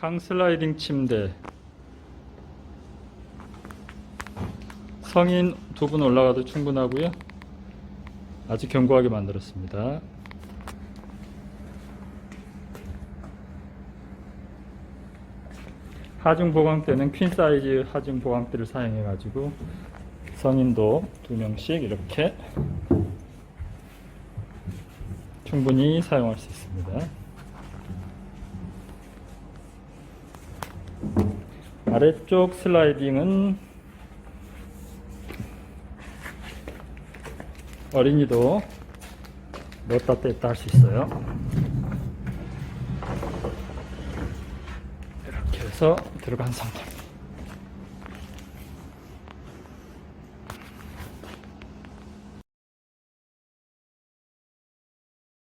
강 슬라이딩 침대. 성인 두 분 올라가도 충분하고요. 아주 견고하게 만들었습니다. 하중 보강대는 퀸 사이즈 하중 보강대를 사용해 가지고 성인도 두 명씩 이렇게 충분히 사용할 수 있습니다. 아래쪽 슬라이딩은 어린이도 넣었다 뺐다 할 수 있어요. 이렇게 해서 들어간 상태입니다.